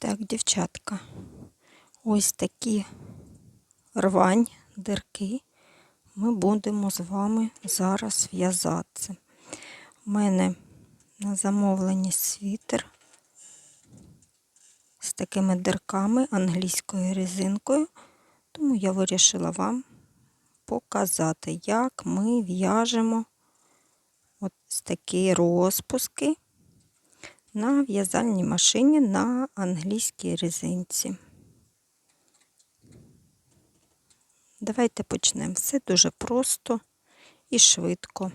Так, дівчатка, ось такі рвань, дирки. Ми будемо з вами зараз в'язати. У мене на замовленні світер з такими дирками англійською резинкою, тому я вирішила вам показати, як ми в'яжемо ось такі розпуски на в'язальній машині на англійській резинці. Давайте почнемо. Все дуже просто і швидко.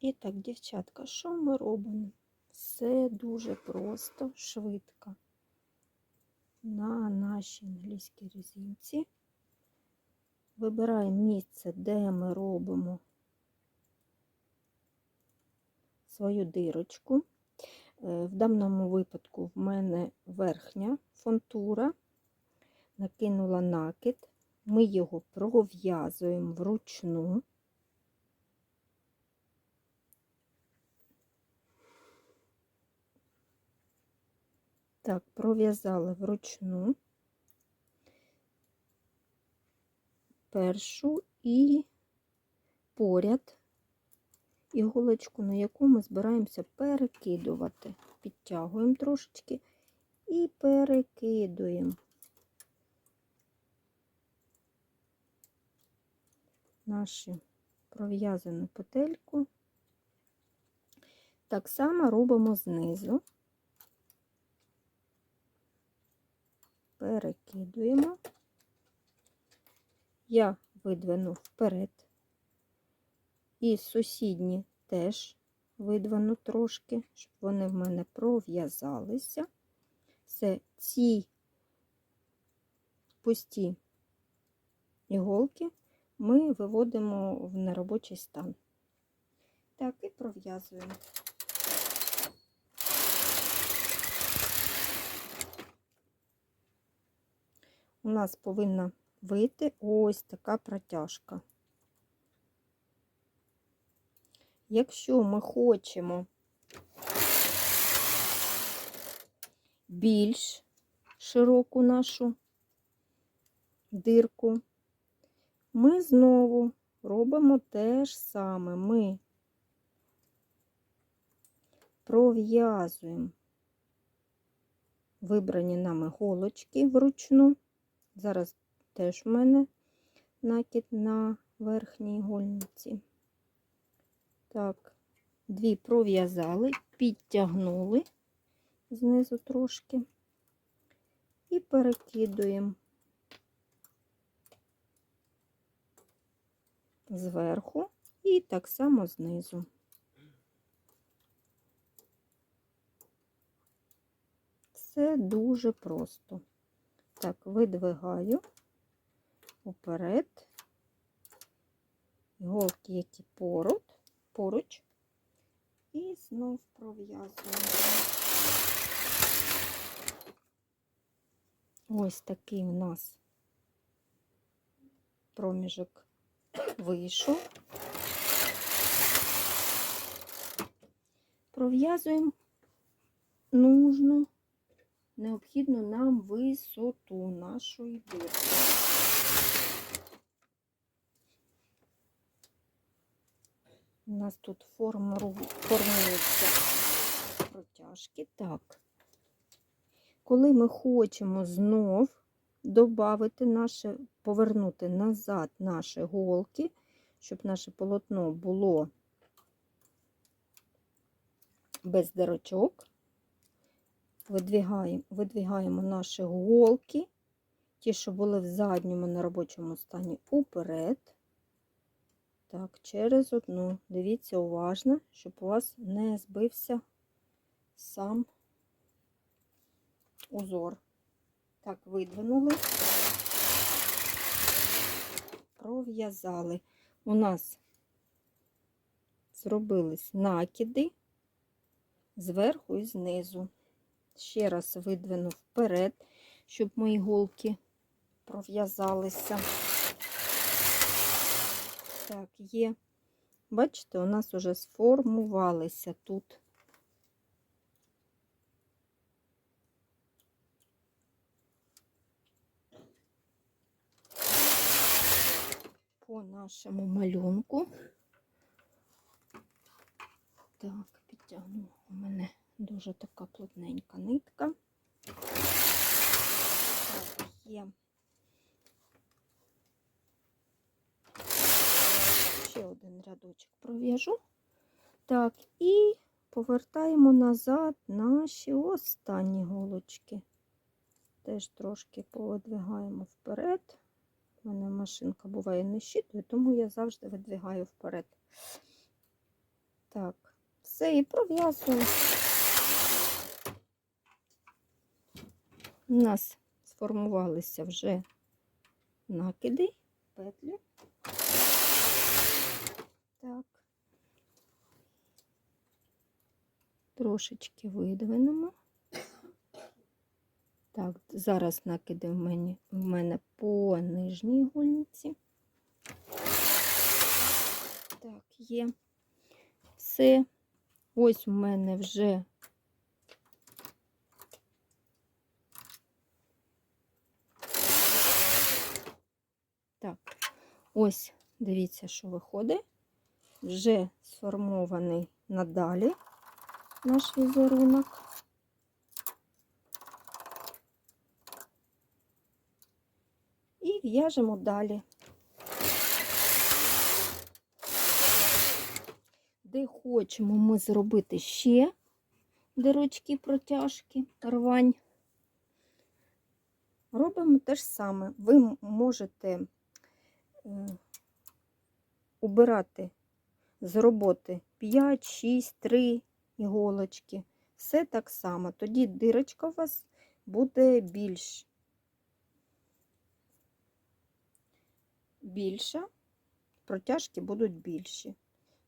І так, дівчатка, що ми робимо? Все дуже просто, швидко. На нашій англійській резинці. Вибираємо місце, де ми робимо свою дирочку. В даному випадку в мене верхня фонтура, накинула накид, ми його пров'язуємо вручну. Так, пров'язали вручну першу і поряд іголочку, на яку ми збираємося перекидувати. Підтягуємо трошечки і перекидуємо. Нашу пров'язану петельку. Так само робимо знизу, перекидуємо. Я видвину вперед. І сусідні теж видвину трошки, щоб вони в мене пров'язалися. Все, ці пусті іголки ми виводимо в неробочий стан. Так, і пров'язуємо. У нас повинна вийти ось така протяжка. Якщо ми хочемо більш широку нашу дирку, ми знову робимо те ж саме. Ми пров'язуємо вибрані нами голочки вручну. Зараз теж в мене накид на верхній гольниці. Так, дві пров'язали, підтягнули знизу трошки і перекидуємо зверху і так само знизу. Все дуже просто. Так, видвигаю уперед, голки, які поруч, поруч, і знов пров'язуємо. Ось такий у нас проміжок вийшов. Пров'язуємо нужну, необхідну нам висоту нашої дирки. У нас тут формуються протяжки. Так, коли ми хочемо знов додати наше, повернути назад наші голки, щоб наше полотно було без дирочок, видвигаємо, видвигаємо наші голки, ті, що були в задньому на робочому стані, уперед. Так, через одну. Дивіться уважно, щоб у вас не збився сам узор. Так, видвинули, пров'язали. У нас зробились накиди зверху і знизу. Ще раз видвину вперед, щоб мої голки пров'язалися. Так, є, бачите, у нас уже сформувалися тут. По нашому малюнку. Так, підтягнула у мене дуже така плотненька нитка. Так, є. Один рядочок пров'яжу. Так, і повертаємо назад наші останні голочки. Теж трошки повидвигаємо вперед. У мене машинка буває не щитує, тому я завжди видвигаю вперед. Так, все і пров'язую. У нас сформувалися вже накиди, петлі. Так. Трошечки видвинемо. Так, зараз накиди в мене, в мене по нижній гольниці. Так, є. Все. Ось у мене вже так, ось, дивіться, що виходить. Вже сформований надалі наш візерунок. І в'яжемо далі. Де хочемо ми зробити ще дирочки протяжки, рвань. Робимо те ж саме. Ви можете е, убирати з роботи 5, 6, 3 іголочки. Все так само. Тоді дирочка у вас буде більш більша, протяжки будуть більші.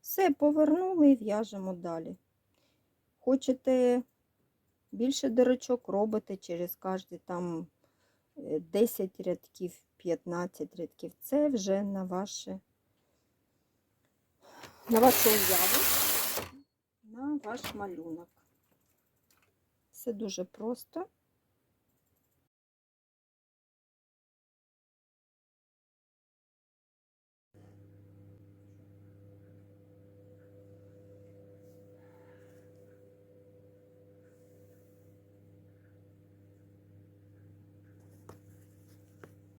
Все, повернули і в'яжемо далі. Хочете більше дирочок, робите через кожні там е, 10 рядків, 15 рядків. Це вже на ваше, на вашу уяву, на ваш малюнок. Все дуже просто.